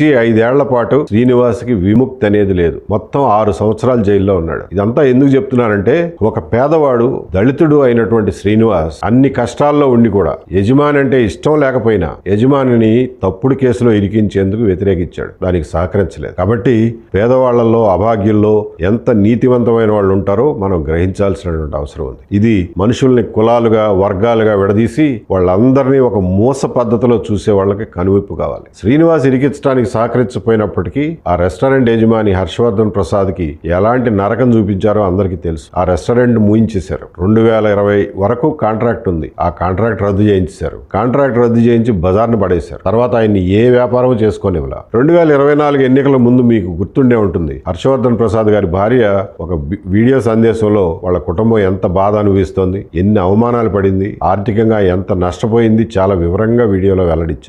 ఈ ఐదేళ్ళ పాటు శ్రీనివాస్కి విముక్తి అనేది లేదు. మొత్తం ఆరు సంవత్సరాలు జైల్లో ఉన్నాడు. ఇదంతా ఎందుకు చెప్తున్నానంటే ఒక పేదవాడు దళితుడు అయినటువంటి శ్రీనివాస్ అన్ని కష్టాల్లో ఉండి కూడా యజమాని అంటే ఇష్టం లేకపోయినా యజమానిని తప్పుడు కేసులో ఇరికించేందుకు వ్యతిరేకించాడు. దానికి సహకరించలేదు. కాబట్టి పేదవాళ్ళలో అభాగ్యుల్లో ఎంత నీతివంతమైన వాళ్ళు ఉంటారో మనం గ్రహించాల్సినటువంటి అవసరం ఉంది. ఇది మనుషుల్ని కులాలుగా వర్గాలుగా విడదీసి వాళ్ళందరినీ ఒక మూస పద్ధతిలో చూసే వాళ్ళకి కనువిప్పు కావాలి. శ్రీనివాస్ ఇరికించడానికి సహకరించపోయినప్పటికీ ఆ రెస్టారెంట్ యజమాని హర్షవర్ధన్ ప్రసాద్కి ఎలాంటి నరకం చూపించారో అందరికీ తెలుసు. ఆ రెస్టారెంట్ మూయించేశారు. రెండు వేల ఇరవై వరకు కాంట్రాక్ట్ ఉంది. ఆ కాంట్రాక్ట్ రద్దు చేయించారు కాంట్రాక్ట్ రద్దు చేయించి బజార్ని పడేశారు. తర్వాత ఆయన్ని ఏ వ్యాపారం చేసుకోనివ్వలా. రెండు వేల ఇరవై నాలుగు ఎన్నికల ముందు మీకు గుర్తుండే ఉంటుంది. హర్షవర్ధన్ ప్రసాద్ గారి భార్య ఒక వీడియో సందేశంలో వాళ్ళ కుటుంబం ఎంత బాధ అనుభవిస్తోంది ఎన్ని అవమానాలు పడింది ఆర్థికంగా ఎంత నష్టపోయింది చాలా వివరంగా వీడియోలో వెల్లడించారు.